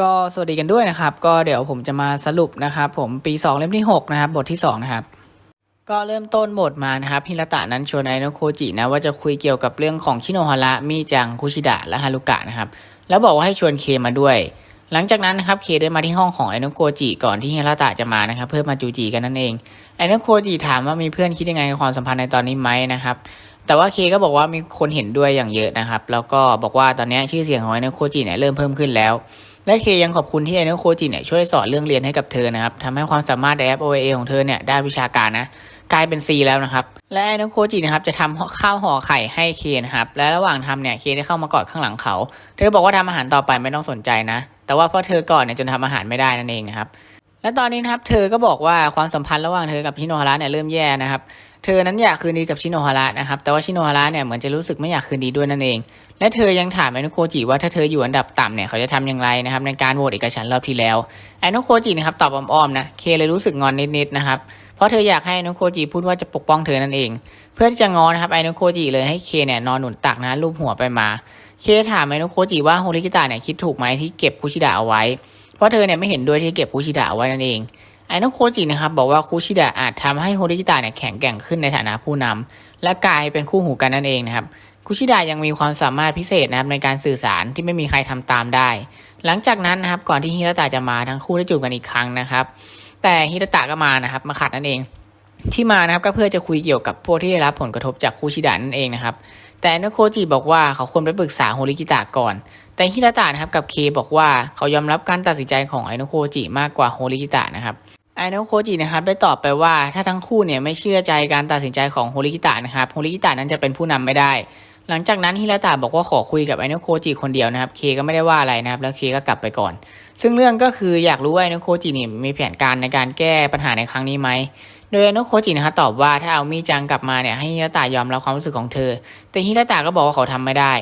ก็สวัสดีกันด้วยนะครับ ก็เดี๋ยวผมจะมาสรุปนะครับ ผมปี 2 เล่มที่ 6 นะครับ บทที่ 2 นะครับ ก็เริ่มต้นบทมานะครับฮิรตะนั้นชวนไอโนโคจินะว่าจะคุยเกี่ยวกับเรื่องของชิโนฮาระมิจังคุชิดะและฮารุกะนะครับ แล้วบอกว่าให้ชวนเคมาด้วย หลังจากนั้นนะครับเคเดินมาที่ห้องของไอโนโคจิก่อนที่ฮิรตะจะมานะครับ เพื่อมาจูจีกันนั่นเองไอโนโคจิถามว่ามีเพื่อนคิดยังไงกับความสัมพันธ์ในตอนนี้ไหมนะครับแต่ว่าเคก็บอกว่ามีคนเห็นด้วยอย่างเยอะนะครับ แล้วก็บอกว่าตอนนี้ชื่อเสียงของไอโนโคจิเนี่ยเริ่มเพิ่มขึ้นแล้ว และเคยังขอบคุณที่ไอโนะโคจิเนี่ยช่วยสอนเรื่องเรียนให้กับเธอนะครับทำให้ความสามารถในแอป OA ของเธอเนี่ยด้านวิชาการนะกลายเป็น C แล้วนะครับ และไอ้น้องโคจินะครับจะทำข้าวห่อไข่ให้เคนะครับ และระหว่างทำเนี่ยเคได้เข้ามากอดข้างหลังเขา เธอบอกว่าทำอาหารต่อไปไม่ต้องสนใจนะ แต่ว่าเพราะเธอก่อนเนี่ยจนทำอาหารไม่ได้นั่นเองนะครับ และตอนนี้นะครับเธอก็บอกว่าความสัมพันธ์ระหว่างเธอกับชิโนฮาระเนี่ยเริ่มแย่นะครับ เธอนั้นอยากคืนดีกับชิโนฮาระนะครับ แต่ว่าชิโนฮาระเนี่ยเหมือนจะรู้สึกไม่อยากคืนดีด้วยนั่นเอง และเธอยังถามไอ้นโคจิว่าถ้าเธออยู่อันดับต่ำเนี่ยเขาจะทำอย่างไรนะครับในการโหวตเอกฉันรอบที่แล้วไอ้นโคจินะครับตอบอ้อมๆนะเคเลยรู้สึกงอนนิดๆนะครับเพราะเธออยากให้ไอ้นโคจิพูดว่าจะปกป้องเธอนั่นเอง เพื่อที่จะงอนะครับไอ้นโคจิเลยให้เคเนี่ยนอนหนุนตักนะลูบหัวไปมาเคถามไอ้นโคจิว่าโฮริกิตะเนี่ยคิดถูกไหมที่เก็บคุชิดะเอาไว้ เพราะเธอเนี่ยไม่เห็นด้วยที่เก็บคุชิดะเอาไว้นั่นเอง ไอ้นโคจินะครับบอกว่าคุชิดะอาจทำให้โฮริกิตะเนี่ยแข็งแกร่งขึ้นในฐานะผู้นำและกลายเป็นคู่หูกันนั่นเองนะครับคุชิดะยังมีความสามารถพิเศษนะครับในการสื่อสารที่ไม่มีใครทำตามได้ หลังจากนั้นนะครับก่อนที่ฮิรตะจะมาทั้งคู่ได้จูบกันอีกครั้งนะครับ แต่ฮิรตะก็มานะครับมาขัดนั่นเอง ที่มานะครับก็เพื่อจะคุยเกี่ยวกับพวกที่ได้รับผลกระทบจากคุชิดะนั่นเองนะครับแต่นโคจิบอกว่าเขาควรไปปรึกษาโฮริกิตะก่อน แต่ฮิรตะนะครับกับเคบอกว่าเขายอมรับการตัดสินใจของไอโนโคจิมากกว่าโฮริกิตะนะครับ ไอโนโคจินะครับได้ตอบไปว่าถ้าทั้งคู่เนี่ยไม่เชื่อใจการตัดสินใจของโฮริกิตะนะครับโฮริกิตะนั้นจะเป็นผู้นำไม่ได้ หลังจากนั้นฮิราตะบอกว่าขอคุยกับไอโนโคจิคนเดียวนะครับเคก็ไม่ได้ว่าอะไรนะครับแล้วเคก็กลับไปก่อน ซึ่งเรื่องก็คืออยากรู้ว่าไอโนโคจินี่มีแผนการในการแก้ปัญหาในครั้งนี้ไหมโดยไอโนโคจินะครับตอบว่าถ้าเอามีจังกลับมาเนี่ยให้ฮิราตะยอมรับความรู้สึกของเธอ แต่ฮิราตะก็บอกว่าเขาทำไม่ได้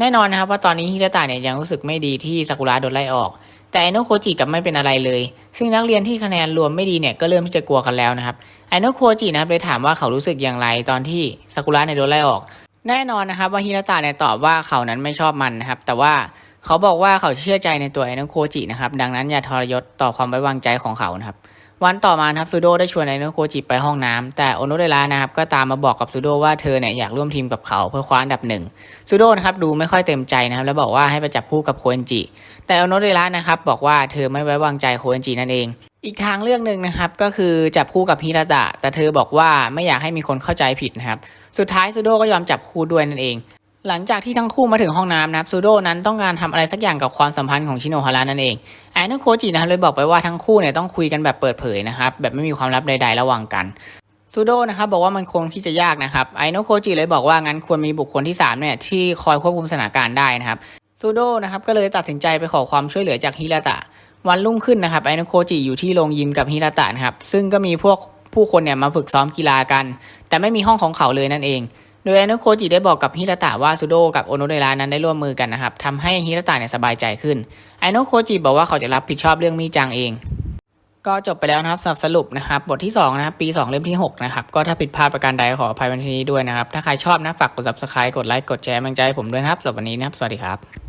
แน่นอนนะครับว่าตอนนี้ฮิราตะเนี่ยยังรู้สึกไม่ดีที่ซากุระโดนไล่ออก แต่ไอโนโคจิกับไม่เป็นอะไรเลย ซึ่งนักเรียนที่คะแนนรวมไม่ดีเนี่ยก็เริ่มที่จะกลัวกันแล้วนะครับไอโนโคจินะครับเลยถามว่าเขารู้สึกอย่างไรตอนที่ซากุระเนี่ยโดนไล่ออก แน่นอนนะครับว่าฮินาตะเนี่ยตอบว่าเขานั้นไม่ชอบมันนะครับ แต่ว่าเขาบอกว่าเขาเชื่อใจในตัวไอโนโคจินะครับ ดังนั้นอย่าทรยศต่อความไว้วางใจของเขานะครับ วันต่อมาครับซูโดได้ชวนไอโนโคจิไปห้องน้ำแต่โอโนเดระนะครับก็ตามมาบอกกับซูโดว่าเธอเนี่ยอยากร่วมทีมกับเขาเพื่อคว้าอันดับหนึ่งซูโดนะครับดูไม่ค่อยเต็มใจนะครับแล้วบอกว่าให้ไปจับคู่กับโคเอนจิ แต่โอโนเดระนะครับบอกว่าเธอไม่ไว้วางใจโคเอนจินั่นเอง อีกทางเรื่องหนึ่งนะครับก็คือจับคู่กับฮิราตะแต่เธอบอกว่าไม่อยากให้มีคนเข้าใจผิดนะครับสุดท้ายซูโดก็ยอมจับคู่ด้วยนั่นเอง หลังจากที่ทั้งคู่มาถึงห้องน้ำนะครับซูโดนั้นต้องการทำอะไรสักอย่างกับความสัมพันธ์ของชิโนฮาระนั่นเองไอ้นักโคจินะครับเลยบอกไปว่าทั้งคู่เนี่ยต้องคุยกันแบบเปิดเผยนะครับแบบไม่มีความลับใด ๆ ระหว่างกันซูโดนะครับบอกว่ามันคงที่จะยากนะครับไอ้นักโคจิเลยบอกว่างั้นควรมีบุคคลที่สามเนี่ยที่คอยควบคุมสถานการณ์ได้นะครับซูโดนะครับก็เลยตัดสินใจไปขอความช่วยเหลือจากฮิราตะวันรุ่งขึ้นนะครับไอโนโคจิอยู่ที่โรงยิมกับฮิราตะนะครับซึ่งก็มีพวกผู้คนเนี่ยมาฝึกซ้อมกีฬากัน แต่ไม่มีห้องของเขาเลยนั่นเอง โดยไอโนโคจิได้บอกกับฮิรตะว่าซูโดกับโอโนเดระนั้นได้ร่วมมือกันนะครับทำให้ฮิรตะเนี่ยสบายใจขึ้นไอโนโคจิบอกว่าเขาจะรับผิดชอบเรื่องมีจังเอง ก็จบไปแล้วนะครับสำหรับสรุปนะครับ บทที่2นะครับปี 2 เล่มที่6นะครับก็ถ้าผิดพลาดประการใดขออภัยวันที่นี้ด้วยนะครับ ถ้าใครชอบนะฝากกด subscribe กดไลค์กดแชร์กำลังใจให้ผมด้วยนะครับสำหรับวันนี้นะครับสวัสดีครับ